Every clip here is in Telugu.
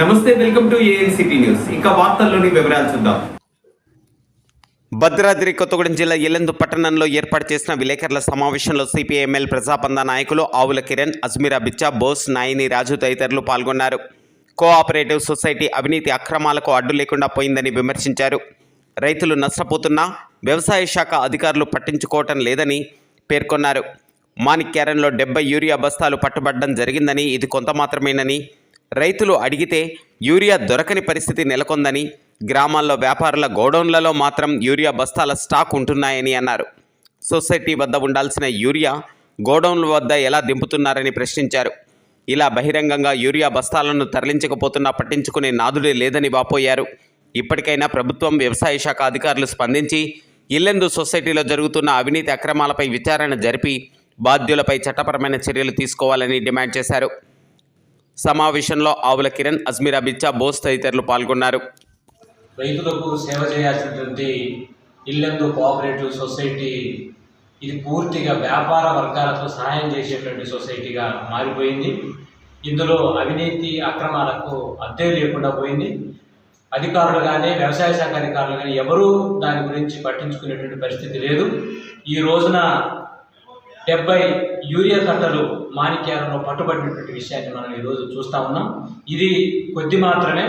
నమస్తే వెల్కమ్ టు ఏఎన్సిటీ న్యూస్ వార్తల్లోని వివరాలు చూద్దాం. భద్రాద్రి కొత్తగూడెం జిల్లా ఎల్లెందు పట్టణంలో ఏర్పాటు చేసిన విలేకరుల సమావేశంలో సిపిఐఎంఎల్ ప్రజాపంద నాయకులు ఆవుల కిరణ్ అజ్మీరా బిచ్చా బోస్ నాయిని రాజు తదితరులు పాల్గొన్నారు. కోఆపరేటివ్ సొసైటీ అవినీతి అక్రమాలకు అడ్డు లేకుండా పోయిందని విమర్శించారు. రైతులు నష్టపోతున్నా వ్యవసాయ శాఖ అధికారులు పట్టించుకోవటం లేదని పేర్కొన్నారు. మాణిక్యారంలో డెబ్బై యూరియా బస్తాలు పట్టుబడడం జరిగిందని ఇది కొంత మాత్రమేనని రైతులు అడిగితే యూరియా దొరకని పరిస్థితి నెలకొందని గ్రామాల్లో వ్యాపారుల గోడౌన్లలో మాత్రం యూరియా బస్తాల స్టాక్ ఉంటున్నాయని అన్నారు. సొసైటీ వద్ద ఉండాల్సిన యూరియా గోడౌన్ల వద్ద ఎలా దింపుతున్నారని ప్రశ్నించారు. ఇలా బహిరంగంగా యూరియా బస్తాలను తరలించకపోతున్నా పట్టించుకునే నాదుడే లేదని వాపోయారు. ఇప్పటికైనా ప్రభుత్వం వ్యవసాయ శాఖ అధికారులు స్పందించి ఇల్లెందు సొసైటీలో జరుగుతున్న అవినీతి అక్రమాలపై విచారణ జరిపి బాధ్యులపై చట్టపరమైన చర్యలు తీసుకోవాలని డిమాండ్ చేశారు. సమావేశంలో ఆవుల కిరణ్ అజ్మీరా బిచ్చా బోస్ తదితరులు పాల్గొన్నారు. రైతులకు సేవ చేయాల్సినటువంటి ఇల్లెందు కోఆపరేటివ్ సొసైటీ ఇది పూర్తిగా వ్యాపార వర్గాలకు సహాయం చేసేటువంటి సొసైటీగా మారిపోయింది. ఇందులో అవినీతి అక్రమాలకు అద్దె లేకుండా పోయింది. అధికారులు కానీ వ్యవసాయ శాఖ అధికారులు కానీ ఎవరూ దాని గురించి పట్టించుకునేటువంటి పరిస్థితి లేదు. ఈ రోజున డెబ్బై యూరియా కట్టలు మాణిక్యాలలో పట్టుబడినటువంటి విషయాన్ని మనం ఈరోజు చూస్తా ఉన్నాం. ఇది కొద్ది మాత్రమే.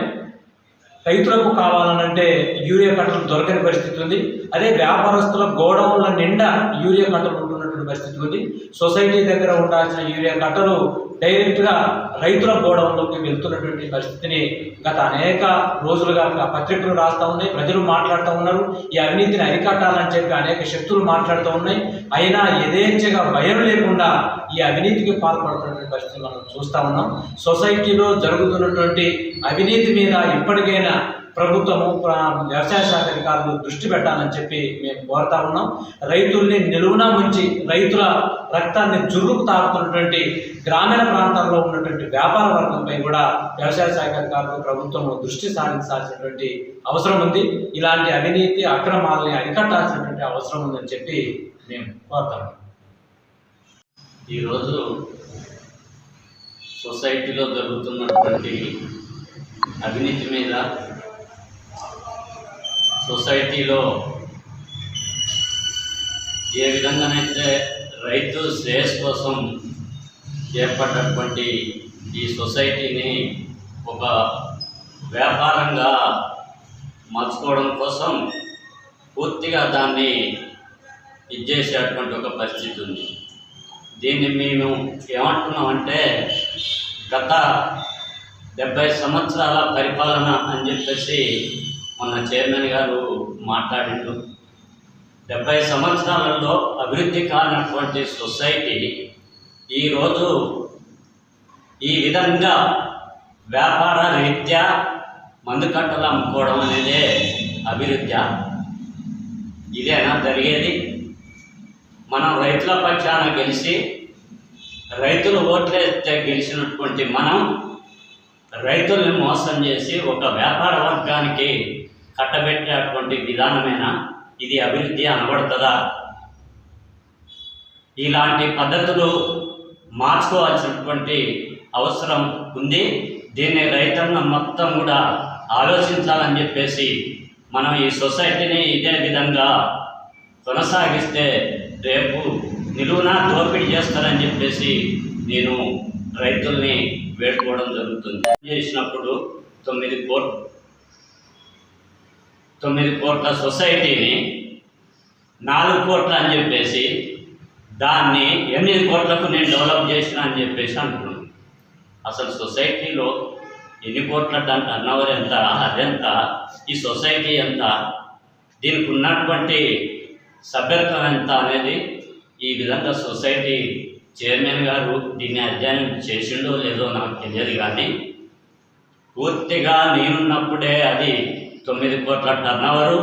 రైతులకు కావాలనంటే యూరియా కట్టలు దొరకని పరిస్థితి ఉంది. అదే వ్యాపారస్తుల గోడౌన్ల నిండా యూరియా కట్టలు ఉంటున్నటువంటి పరిస్థితి ఉంది. సొసైటీ దగ్గర ఉండాల్సిన యూరియా కట్టలు డైరెక్ట్గా రైతుల గోడౌన్లోకి వెళ్తున్నటువంటి పరిస్థితిని గత అనేక రోజులుగా పత్రికలు రాస్తూ ఉన్నాయి ప్రజలు మాట్లాడుతూ ఉన్నారు ఈ అవినీతిని అరికట్టాలని చెప్పి అనేక శక్తులు మాట్లాడుతూ ఉన్నాయి. అయినా యథేచ్ఛగా భయం లేకుండా ఈ అవినీతికి పాల్పడుతున్నటువంటి పరిస్థితి మనం చూస్తూ ఉన్నాం. సొసైటీలో జరుగుతున్నటువంటి అవినీతి మీద ఇప్పటికైనా ప్రభుత్వము వ్యవసాయ శాఖ అధికారులు దృష్టి పెట్టాలని చెప్పి మేము కోరుతా ఉన్నాం. రైతుల్ని నిలువున ముంచి రైతుల రక్తాన్ని చురుకు తాగుతున్నటువంటి గ్రామీణ ప్రాంతాల్లో ఉన్నటువంటి వ్యాపార వర్గంపై కూడా వ్యవసాయ శాఖ అధికారులు ప్రభుత్వం దృష్టి సారించాల్సినటువంటి అవసరం ఉంది. ఇలాంటి అవినీతి అక్రమాలని అరికట్టాల్సినటువంటి అవసరం ఉందని చెప్పి మేము కోరుతాము ఈరోజు సొసైటీలో జరుగుతున్నటువంటి అవినీతి మీద సొసైటీలో ఏ విధంగానైతే రైతు శ్రేయస్ కోసం చేపట్టినటువంటి ఈ సొసైటీని ఒక వ్యాపారంగా మార్చుకోవడం కోసం పూర్తిగా దాన్ని ఇచ్చేసేటువంటి ఒక పరిస్థితి ఉంది. దీన్ని మేము ఏమంటున్నామంటే గత డెబ్బై సంవత్సరాల పరిపాలన అని చెప్పేసి మన చైర్మన్ గారు మాట్లాడిండు. డెబ్బై సంవత్సరాలలో అభివృద్ధి కానటువంటి సొసైటీ ఈరోజు ఈ విధంగా వ్యాపార రీత్యా మందు కట్టలు అమ్ముకోవడం అనేదే అభివృద్ధి. ఇదేనా జరిగేది? మనం రైతుల పక్షాన గెలిచి రైతులు ఓట్లేస్తే గెలిచినటువంటి మనం రైతుల్ని మోసం చేసి ఒక వ్యాపార వర్గానికి కట్టబెట్టేటువంటి విధానమైన? ఇది అభివృద్ధి అనబడుతుందా? ఇలాంటి పద్ధతులు మార్చుకోవాల్సినటువంటి అవసరం ఉంది. దీన్ని రైతన్న మొత్తం కూడా ఆలోచించాలని చెప్పేసి మనం ఈ సొసైటీని ఇదే విధంగా కొనసాగిస్తే రేపు నిలువున దోపిడీ చేస్తారని చెప్పేసి నేను రైతుల్ని వేడుకోవడం జరుగుతుంది. చేసినప్పుడు తొమ్మిది కోట్ తొమ్మిది కోట్ల సొసైటీని నాలుగు కోట్ల అని చెప్పేసి దాన్ని ఎనిమిది కోట్లకు నేను డెవలప్ చేసిన అని చెప్పేసి అంటున్నాను అసలు సొసైటీలో ఎన్ని కోట్ల టర్న్ ఎంత అదెంత ఈ సొసైటీ ఎంత దీనికి ఉన్నటువంటి సభ్యత్వం ఎంత అనేది ఈ విధంగా సొసైటీ చైర్మన్ గారు దీన్ని అధ్యయనం చేసిండో లేదో నాకు తెలియదు కానీ పూర్తిగా నేనున్నప్పుడే అది తొమ్మిది కోట్ల టర్నవరు.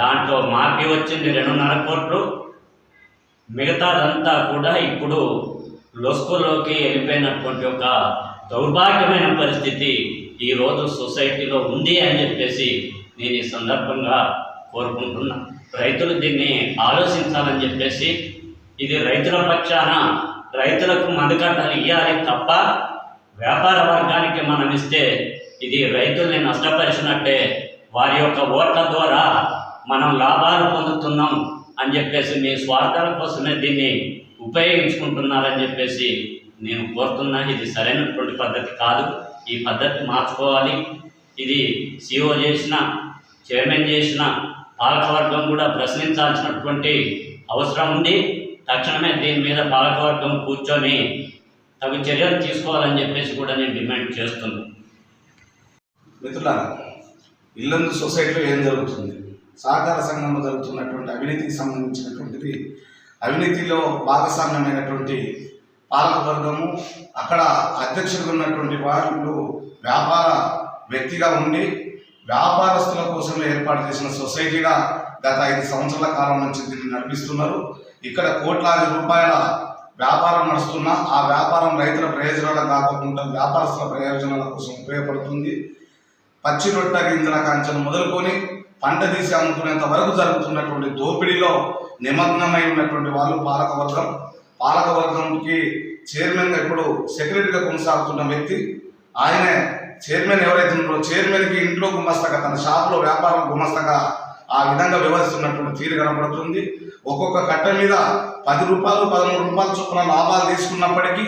దాంట్లో మాకి వచ్చింది రెండున్నర కోట్లు. మిగతాదంతా కూడా ఇప్పుడు లొస్కోలోకి వెళ్ళిపోయినటువంటి ఒక దౌర్భాగ్యమైన పరిస్థితి ఈరోజు సొసైటీలో ఉంది అని చెప్పేసి నేను ఈ సందర్భంగా కోరుకుంటున్నా. రైతులు దీన్ని ఆలోచించాలని చెప్పేసి ఇది రైతుల పక్షాన రైతులకు మందుకట్టలు ఇవ్వాలి తప్ప వ్యాపార వర్గానికి మనం ఇస్తే ఇది రైతుల్ని నష్టపరిచినట్టే వారి యొక్క ఓట్ల ద్వారా మనం లాభాలు పొందుతున్నాం అని చెప్పేసి మీ స్వార్థాల కోసమే దీన్ని ఉపయోగించుకుంటున్నారని చెప్పేసి నేను కోరుతున్నా. ఇది సరైనటువంటి పద్ధతి కాదు. ఈ పద్ధతి మార్చుకోవాలి. ఇది సిఓ చేసిన చైర్మన్ చేసిన పాలకవర్గం కూడా ప్రశ్నించాల్సినటువంటి అవసరం ఉంది. తక్షణమే దీని మీద పాలకవర్గం కూర్చొని తగు చర్యలు తీసుకోవాలని చెప్పేసి కూడా నేను డిమాండ్ చేస్తున్నాను. మిత్రులారా ఇల్లందు సొసైటీలో ఏం జరుగుతుంది? సహకార సంఘంలో జరుగుతున్నటువంటి అవినీతికి సంబంధించినటువంటిది అవినీతిలో భాగస్వామ్యమైనటువంటి పాలకవర్గము అక్కడ అధ్యక్షులు ఉన్నటువంటి వాళ్ళు వ్యాపార వ్యక్తిగా ఉండి వ్యాపారస్తుల కోసం ఏర్పాటు చేసిన సొసైటీగా గత ఐదు సంవత్సరాల కాలం నుంచి దీన్ని నడిపిస్తున్నారు. ఇక్కడ కోట్లాది రూపాయల వ్యాపారం నడుస్తున్నా ఆ వ్యాపారం రైతుల ప్రయోజనాలు కాకుండా వ్యాపారస్తుల ప్రయోజనాల కోసం ఉపయోగపడుతుంది. పచ్చి రొట్టె గింజల కంచెను మొదలుకొని పంట తీసి అమ్ముకునేంత వరకు జరుగుతున్నటువంటి దోపిడీలో నిమగ్నమై ఉన్నటువంటి వాళ్ళు పాలకవర్గం. పాలకవర్గంకి చైర్మన్గా ఇప్పుడు సెక్రటరీగా కొనసాగుతున్న వ్యక్తి. ఆయనే చైర్మన్ ఎవరైతే ఉన్నారో చైర్మన్కి ఇంట్లో గుమస్తగా తన షాపులో వ్యాపారం గుమస్తగా ఆ విధంగా వ్యవహరిస్తున్నటువంటి తీరు కనబడుతుంది. ఒక్కొక్క కట్ట మీద పది రూపాయలు పదమూడు రూపాయలు చొప్పున లాభాలు తీసుకున్నప్పటికీ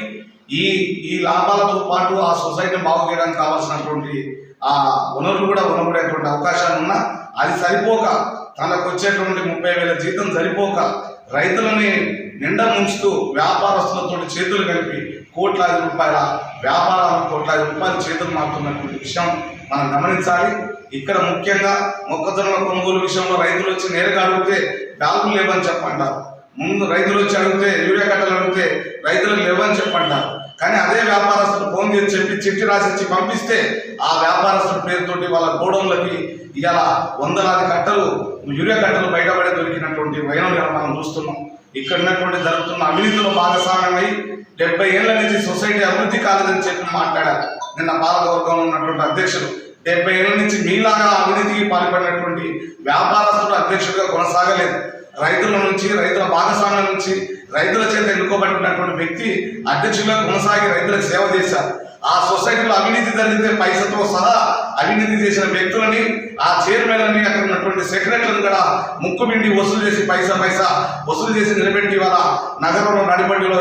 ఈ ఈ లాభాలతో పాటు ఆ సొసైటీని బాగు చేయడానికి కావాల్సినటువంటి ఆ వనరులు కూడా వనపడేటువంటి అవకాశాలు ఉన్నా అది సరిపోక తనకు వచ్చేటువంటి ముప్పై వేల జీతం సరిపోక రైతులని నిండా ముంచుతూ వ్యాపారస్తులతో చేతులు కలిపి కోట్లాది రూపాయల వ్యాపారాలు కోట్లాది రూపాయల చేతులు మారుతున్నటువంటి విషయం మనం గమనించాలి. ఇక్కడ ముఖ్యంగా మొక్కజొన్న కొనుగోలు విషయంలో రైతులు వచ్చి నేరుగా అడిగితే బ్యాంకులు లేవని చెప్పంటారు. ముందు రైతులు వచ్చి అడిగితే యూరియా కట్టలు అడిగితే రైతులకు లేవని చెప్పంటారు. కానీ అదే వ్యాపారస్తులు ఫోన్ చేసి చెప్పి చిట్టి రాసిచ్చి పంపిస్తే ఆ వ్యాపారస్తుల పేరుతోటి వాళ్ళ గోడౌన్లకి ఇవాళ వందలాది కట్టలు యూరియా కట్టలు బయటపడే దొరికినటువంటి వైనం మనం చూస్తున్నాం. ఇక్కడ ఉన్నటువంటి జరుగుతున్న అవినీతిలో భాగస్వామ్యమై డెబ్బై ఏళ్ళ నుంచి సొసైటీ అభివృద్ధి కాలేదని చెప్పి మాట్లాడారు. నిన్న పాలకవర్గంలో ఉన్నటువంటి అధ్యక్షులు. డెబ్బై ఏళ్ళ నుంచి మీలాగా అవినీతికి పాల్పడినటువంటి వ్యాపారస్తుడు అధ్యక్షుడిగా కొనసాగలేదు. రైతుల నుంచి రైతుల భాగస్వామ్యం నుంచి రైతుల చేత ఎన్నుకోబడినటువంటి వ్యక్తి అధ్యక్షులుగా కొనసాగి రైతులకు సేవ చేశారు. ఆ సొసైటీలో అవినీతి జరిగితే పైసతో సహా అవినీతి చేసిన వ్యక్తులని ఆ చైర్మన్ అని అక్కడ ఉన్నటువంటి సెక్రటరీని కూడా ముక్కు పిండి వసూలు చేసి పైసా పైసా వసూలు చేసి నిలబెట్టి వాళ్ళ నగరంలో నడిపడిలో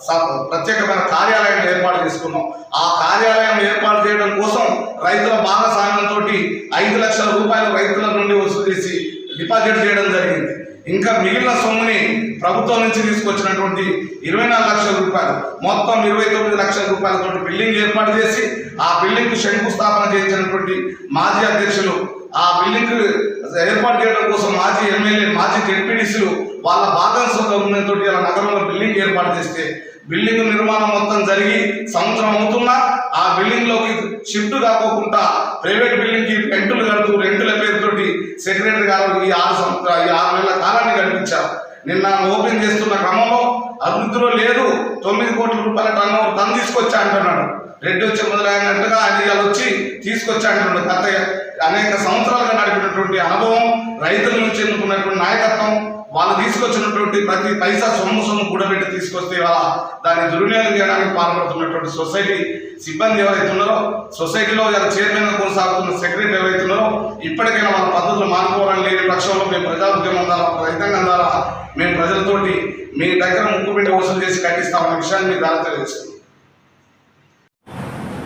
స- ప్రత్యేకమైన కార్యాలయం ఏర్పాటు చేసుకున్నాం. ఆ కార్యాలయం ఏర్పాటు చేయడం కోసం రైతుల భాగస్వామ్యంతో ఐదు లక్షల రూపాయలు రైతుల నుండి వసూలు చేసి డిపాజిట్ చేయడం జరిగింది. ఇంకా మిగిలిన సొమ్ముని ప్రభుత్వం నుంచి తీసుకొచ్చినటువంటి ఇరవై నాలుగు లక్షల రూపాయలు మొత్తం ఇరవై తొమ్మిది లక్షల రూపాయలతో బిల్డింగ్ ఏర్పాటు చేసి ఆ బిల్డింగ్కు శంకుస్థాపన చేయించినటువంటి మాజీ అధ్యక్షులు ఆ బిల్డింగ్ ఏర్పాటు చేయడం కోసం మాజీ ఎమ్మెల్యే మాజీ జెడ్పీడీసీలు వాళ్ళ భాగస్వామ్యంతో ఇలా నగరంలో బిల్డింగ్ ఏర్పాటు చేస్తే బిల్డింగ్ నిర్మాణం మొత్తం జరిగి సంవత్సరం అవుతున్నా ఆ బిల్డింగ్లోకి షిఫ్ట్ కాకోకుండా ప్రైవేట్ బిల్డింగ్కి రెంటులు కడుతూ రెంటుల పేరుతోటి సెక్రటరీ గారు ఈ ఆరు సంవత్సరాలు ఈ ఆరు నెలల కాలాన్ని కనిపించారు నిన్న ఓపెన్ చేస్తున్న క్రమంలో అభివృద్ధిలో లేదు తొమ్మిది కోట్ల రూపాయల టన్ ఓవర్ తీసుకొచ్చా అంటున్నాడు. రెడ్డి వచ్చి మొదలైనట్టుగా ఆయన వచ్చి తీసుకొచ్చాడు తాతయ్య అనేక సంవత్సరాలుగా నడిపినటువంటి అనుభవం రైతుల నుంచి ఎన్నుకున్నటువంటి నాయకత్వం వాళ్ళు తీసుకొచ్చినటువంటి ప్రతి పైసా సొమ్ము సొమ్ము కూడబెట్టి తీసుకొస్తే వాళ్ళ దాన్ని దుర్వినియోగం చేయడానికి పాల్పడుతున్నటువంటి సొసైటీ సిబ్బంది ఎవరైతే ఉన్నారో సొసైటీలో ఇలా చైర్మన్ కొనసాగుతున్న సెక్రటరీ ఎవరైతే ఉన్నారో ఇప్పటికైనా వాళ్ళ పద్ధతులు మానుకోవడం లేని పక్షంలో మేము ప్రజా ఉద్యమం ద్వారా రైతాంగం ద్వారా మేము ప్రజలతోటి మీ దగ్గర ముక్కు పెట్టి వసూలు చేసి కట్టిస్తామన్న విషయాన్ని మీ దారి తెలియజేస్తున్నాం.